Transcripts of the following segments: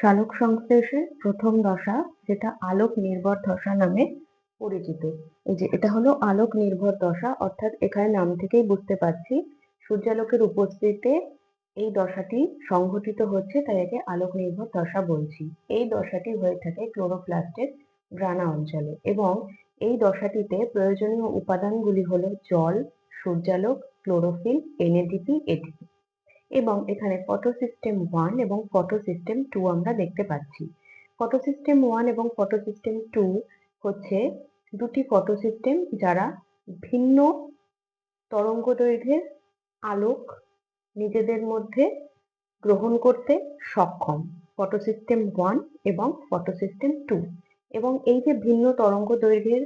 সালোক সংশ্লেষের প্রথম দশা, যেটা আলোক নির্ভর দশা নামে পরিচিত। এই যে এটা হলো আলোক নির্ভর দশা, অর্থাৎ এখানে নাম থেকেই বুঝতে পারছি। সূর্যালোকের উপস্থিতিতে এই দশাটি সংঘটিত হচ্ছে, তাই একে আলোক নির্ভর দশা বলছি। এই দশাটি হয়ে থাকে ক্লোরোপ্লাস্টের গ্রানা অঞ্চলে এবং এই দশাটিতে প্রয়োজনীয় উপাদানগুলি হলো জল, সূর্যালোক, ক্লোরোফিল এনএডিপি এটিপি এবং এখানে ফটো সিস্টেম ওয়ান এবং ফটো সিস্টেম টু আমরা দেখতে পাচ্ছি। ফটো সিস্টেম ওয়ান এবং ফটো সিস্টেম টু হচ্ছে দুটি ফটো সিস্টেম যারা ভিন্ন তরঙ্গ দৈর্ঘ্যের আলোক নিজেদের মধ্যে গ্রহণ করতে সক্ষম। ফটো সিস্টেম ওয়ান এবং ফটো সিস্টেম টু এবং এই যে ভিন্ন তরঙ্গ দৈর্ঘ্যের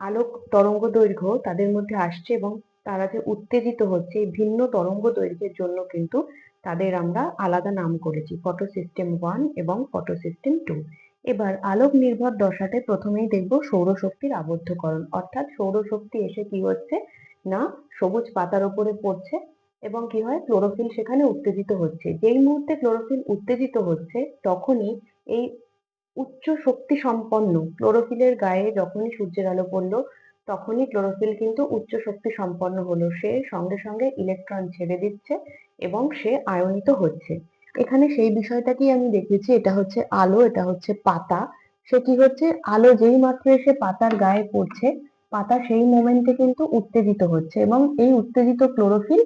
আলোক তরঙ্গ দৈর্ঘ্য তাদের মধ্যে আসছে এবং তারা যে উত্তেজিত হচ্ছে, এই ভিন্ন তরঙ্গ দৈর্ঘ্যের জন্য কিন্তু তাদের আমরা আলাদা নাম করেছি ফটো সিস্টেম ওয়ান এবং ফটো সিস্টেম টু এবার আলোক নির্ভর দশাতে প্রথমেই দেখব সৌরশক্তির আবদ্ধকরণ, অর্থাৎ সৌরশক্তি এসে কি হচ্ছে না, সবুজ পাতার ওপরে পড়ছে এবং কি হয় ক্লোরোফিল সেখানে উত্তেজিত হচ্ছে। যেই মুহূর্তে ক্লোরোফিল উত্তেজিত হচ্ছে, তখনই এই উচ্চ শক্তি সম্পন্ন ক্লোরোফিলের গায়ে যখনই সূর্যের আলো পড়ল তখনই ক্লোরোফিল কিন্তু উচ্চ শক্তি সম্পন্ন হলো। সে সঙ্গে সঙ্গে ইলেকট্রন ছেড়ে দিচ্ছে এবং সে আয়নিত হচ্ছে। এখানে সেই বিষয়টাকেই আমি দেখেছি এটা হচ্ছে আলো, এটা হচ্ছে পাতা। সে কি হচ্ছে? আলো যেই মাত্র এসে পাতার গায়ে পড়ছে, পাতা সেই মোমেন্টে কিন্তু উত্তেজিত হচ্ছে এবং এই উত্তেজিত ক্লোরোফিল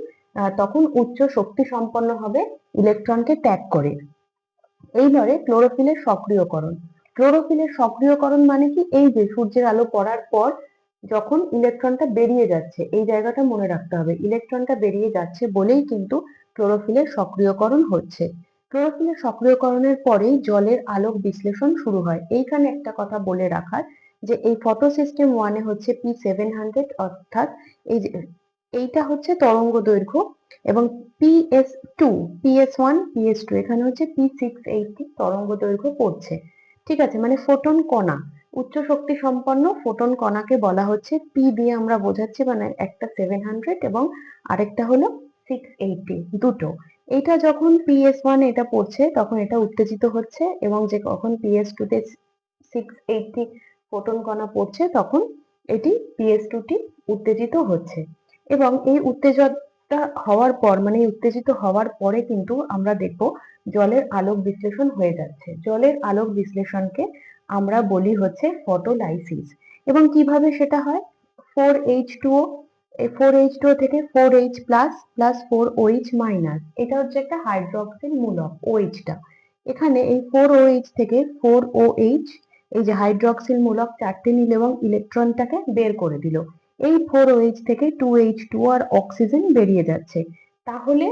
তখন উচ্চ শক্তি সম্পন্ন হবে ইলেকট্রনকে ত্যাগ করে। এইবারে ক্লোরোফিলের সক্রিয়করণ। ক্লোরোফিলের সক্রিয়করণ মানে কি? এই যে সূর্যের আলো পড়ার পর যখন ইলেকট্রনটা বেরিয়ে যাচ্ছে, এই জায়গাটা মনে রাখতে হবে। ইলেকট্রনটা বেরিয়ে যাচ্ছে বলেই কিন্তু ক্লোরোফিলের সক্রিয়করণ হচ্ছে। ক্লোরোফিলের সক্রিয়করণের পরেই জলের আলোক বিশ্লেষণ শুরু হয়। এইখানে একটা কথা বলে রাখার যে, এই ফটো সিস্টেম ওয়ানে হচ্ছে পি সেভেন হান্ড্রেড অর্থাৎ এই এইটা হচ্ছে তরঙ্গ দৈর্ঘ্য এবং PS two PS one PS two এখানে হচ্ছে পি সিক্স এইটটি তরঙ্গ দৈর্ঘ্য পড়ছে ঠিক আছে? মানে ফোটন কণা। উচ্চ শক্তি সম্পন্ন ফোটন কণাকে বলা হচ্ছে পি দিয়ে আমরা বোঝাচ্ছি মানে একটা সেভেন হান্ড্রেড এবং আরেকটা হলো সিক্স এইটি দুটো। এটা যখন পিএস ওয়ান এটা পড়ছে, তখন এটা উত্তেজিত হচ্ছে এবং যে কখন পিএস টু তে সিক্স এইটটি ফোটন কণা পড়ছে, তখন এটি পিএস টুটি উত্তেজিত হচ্ছে। এবং এই উত্তেজনটা হওয়ার পর মানে উত্তেজিত হওয়ার পরে কিন্তু আমরা দেখব জলের আলোক বিশ্লেষণ হয়ে যাচ্ছে। জলের আলোক বিশ্লেষণকে আমরা বলি হচ্ছে ফটোলাইসিস এবং কীভাবে সেটা হয়? ফোর এইচ এই ফোর এইচ টু থেকে four H plus plus four OH minus এটা হচ্ছে একটা হাইড্রক্সিল মূলক ওইচটা এখানে এই ফোর ওইচ থেকে ফোর ও এইচ এই যে হাইড্রক্সিল মূলক চারটে নিল এবং ইলেকট্রনটাকে বের করে দিল। এই ফোর ওইচ থেকে টু এইচ টু আর অক্সিজেন বেরিয়ে যাচ্ছে। তাহলে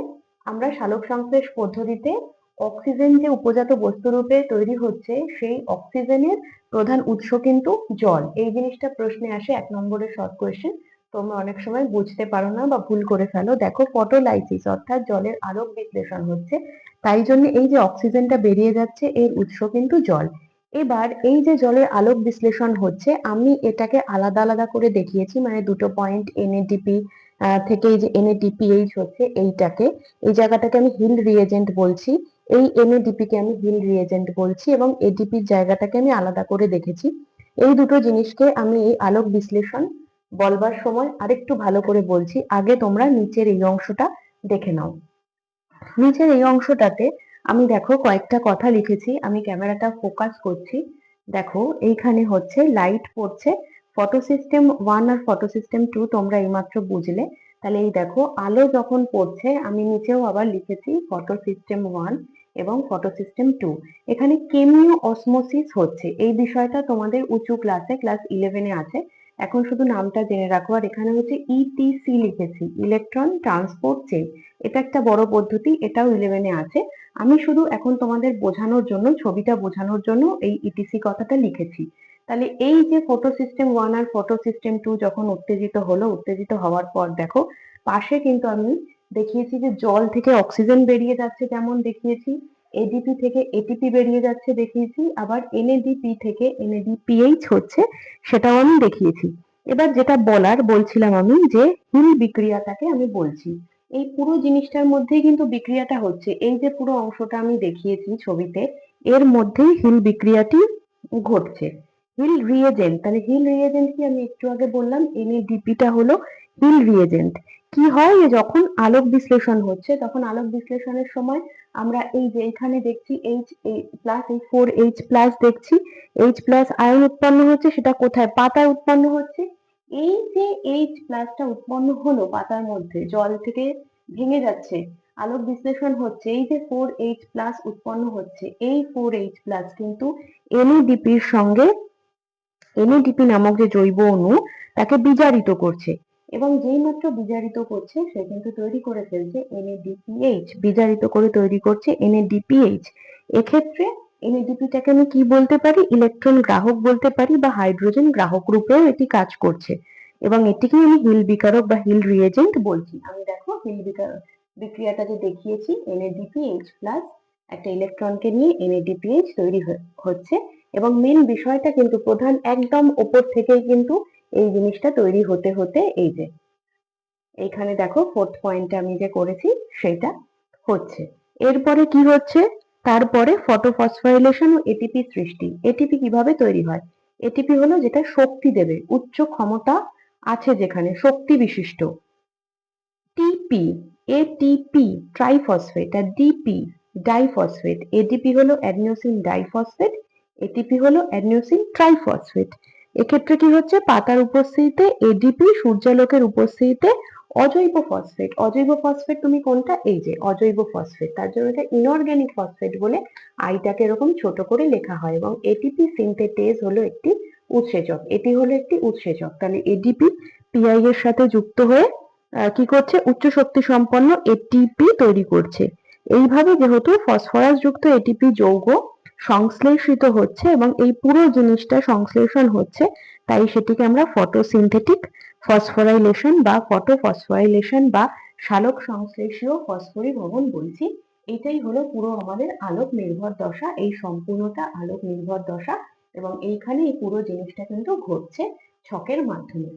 আমরা সালোক সংশ্লেষ পদ্ধতিতে অক্সিজেন যে উপজাত বস্তুরূপে তৈরি হচ্ছে, সেই অক্সিজেনের প্রধান উৎস কিন্তু জল। এই জিনিসটা প্রশ্নে আসে এক নম্বরের শর্ট কোয়েশ্চেন তোমরা অনেক সময় বুঝতে পারো না বা ভুল করে ফেলো। দেখো ফটোলাইসিস অর্থাৎ জলের আলোক বিশ্লেষণ হচ্ছে। তাই জন্য এই যে অক্সিজেনটা বেরিয়ে যাচ্ছে, এর উৎস কিন্তু জল। এবার এই যে জলের আলোক বিশ্লেষণ হচ্ছে, আমি এটাকে আলাদা আলাদা করে দেখিয়েছি মানে দুটো পয়েন্ট এনএডিপি থেকে এই যে এনএডিপিএইচ হচ্ছে, এইটাকে। এই জায়গাটাকে আমি হিল রিয়েজেন্ট বলছি। এই এনএডিপি কে আমি হিল রিয়েজেন্ট বলছি এবং এডিপির জায়গাটাকে আমি আলাদা করে দেখেছি। এই দুটো জিনিসকে আমি এই আলোক বিশ্লেষণ বলবার সময় আরেকটু ভালো করে বলছি। আগে তোমরা নিচের এই অংশটা দেখে নাও। নিচের এই অংশটাতে আমি দেখো কয়েকটা কথা লিখেছি, আমি ক্যামেরাটা ফোকাস করছি। দেখো, এইখানে হচ্ছে লাইট পড়ছে। ফটো সিস্টেম ওয়ান আর ফটো সিস্টেম টু তোমরা এইমাত্র বুঝলে। তাহলে এই দেখো, আলো যখন পড়ছে, আমি নিচেও আবার লিখেছি ফটো সিস্টেম ওয়ান এবং ফটো সিস্টেম টু এখানে কেমিও অসমোসিস হচ্ছে। এই বিষয়টা তোমাদের উঁচু ক্লাসে ক্লাস ইলেভেনে আছে। এখন শুধু নামটা জেনে রাখো। আর এখানে হচ্ছে ইটিসি লিখেছি ইলেকট্রন ট্রান্সপোর্ট চেন এটা একটা বড় পদ্ধতি, এটাও ইলেভেনে আছে। আমি শুধু এখন তোমাদের বোঝানোর জন্য, ছবিটা বোঝানোর জন্য এই ইটিসি কথাটা লিখেছি। তাহলে এই যে ফটো সিস্টেম ওয়ান আর ফটো সিস্টেম টু যখন উত্তেজিত হলো, উত্তেজিত হওয়ার পর দেখো, পাশে কিন্তু আমি দেখিয়েছি যে জল থেকে অক্সিজেন বেরিয়ে যাচ্ছে যেমন দেখিয়েছি এডিপি থেকে এটিপি বেরিয়ে যাচ্ছে দেখিয়েছি, আবার এনএডিপি থেকে এনএডিপিএইচ হচ্ছে সেটাও আমি দেখিয়েছি। এবার যেটা বলার, বলছিলাম আমি যে হিল বিক্রিয়াটাকে আমি বলছি। এই পুরো জিনিসটার মধ্যেই কিন্তু বিক্রিয়াটা হচ্ছে। এই যে পুরো অংশটা আমি দেখিয়েছি ছবিতে, এর মধ্যেই হিল বিক্রিয়াটি ঘটছে। Hill reagent. তাহলে হিল রিয়েজেন্ট কি আমি একটু আগে বললাম? এনএডিপিটা হলো হিল রিয়েজেন্ট। কি হয় যে যখন আলোক বিশ্লেষণ হচ্ছে, তখন আলোক বিশ্লেষণের সময় আমরা এই যে এখানে দেখছি এইচ প্লাস এই ফোর এইচ প্লাস দেখছি। এইচ প্লাস আয়ন উৎপন্ন হচ্ছে, সেটা কোথায়? পাতায় উৎপন্ন হচ্ছে। এই যে এইচ প্লাসটা উৎপন্ন হলো পাতার মধ্যে, জল থেকে ভেঙে যাচ্ছে, আলোক বিশ্লেষণ হচ্ছে, এই যে ফোর এইচ প্লাস উৎপন্ন হচ্ছে, এই ফোর এইচ প্লাস কিন্তু এনএডিপির সঙ্গে এনএডিপি নামক যে জৈব অণু, তাকে বিজারিত করছে। এবং যেই মাত্র বিজারিত করছে, সে কিন্তু তৈরি করে ফেলছে এনএডিপিএইচ। বিজারিত করে তৈরি করছে এনএডিপিএইচ। এক্ষেত্রে এনএডিপিটাকে আমি কি বলতে পারি? ইলেকট্রন গ্রাহক বলতে পারি বা হাইড্রোজেন গ্রাহক রূপেও এটি কাজ করছে। এবং এটিকে আমি হিল বিকারক বা হিল রিয়েজেন্ট বলছি। আমি দেখো হিল বিকারক বিক্রিয়াটা যে দেখিয়েছি, এনএডিপিএইচ প্লাস একটা ইলেকট্রনকে নিয়ে এনএডিপিএইচ তৈরি হচ্ছে। এবং মেন বিষয়টা কিন্তু প্রধান একদম ওপর থেকেই কিন্তু এই জিনিসটা তৈরি হতে হতে এই যে এইখানে দেখো ফোর্থ পয়েন্টটা আমি যে করেছি সেটা হচ্ছে। এরপরে কি হচ্ছে? তারপরে ফটোফসফোরাইলেশন ও এটিপি সৃষ্টি। এটিপি কীভাবে তৈরি হয়? এটিপি হলো যেটা শক্তি দেবে, উচ্চ ক্ষমতা আছে যেখানে, শক্তি বিশিষ্ট। টিপি এটিপি ট্রাইফসফেট আর ডিপি ডাইফসফেট এডিপি হলো অ্যাডিনোসিন ডাইফসফেট এটিপি হলো অ্যাডিনোসিন ট্রাইফসফেট এক্ষেত্রে কি হচ্ছে? পাতার উপস্থিতিতে এডিপি সূর্যালোকের উপস্থিতিতে অজৈব ফসফেট অজৈব ফসফেট তুমি কোনটা? এই যে, অজৈব ফসফেট তার জন্য এটা ইনঅর্গ্যানিক ফসফেট বলে আইটাকে এরকম ছোট করে লেখা হয় এবং এটিপি সিনথেটেজ হলো একটি উৎসেচক। এটি হলো একটি উৎসেচক। তাহলে এডিপি পিআই এর সাথে যুক্ত হয়ে কি করছে? উচ্চ শক্তি সম্পন্ন এটিপি তৈরি করছে। এইভাবে যেহেতু ফসফরাস যুক্ত এটিপি যৌগ সংশ্লেষিত হচ্ছে এবং এই পুরো জিনিসটা সংশ্লেষণ হচ্ছে। তাই সেটিকে আমরা ফটোসিনথেটিক ফসফোরাইলেশন বা ফটো ফটোফসফোরাইলেশন বা সালোক সংশ্লেষীয় ফসফরিক ভবন বলছি। এটাই হলো পুরো আমাদের আলোক নির্ভর দশা, এই সম্পূর্ণটা আলোক নির্ভর দশা এবং এইখানে এই পুরো জিনিসটা কিন্তু ঘটছে ছকের মাধ্যমে।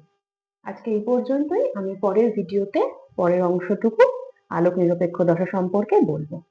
আজকে এই পর্যন্তই, আমি পরের ভিডিওতে পরের অংশটুকু আলোক নিরপেক্ষ দশা সম্পর্কে বলব।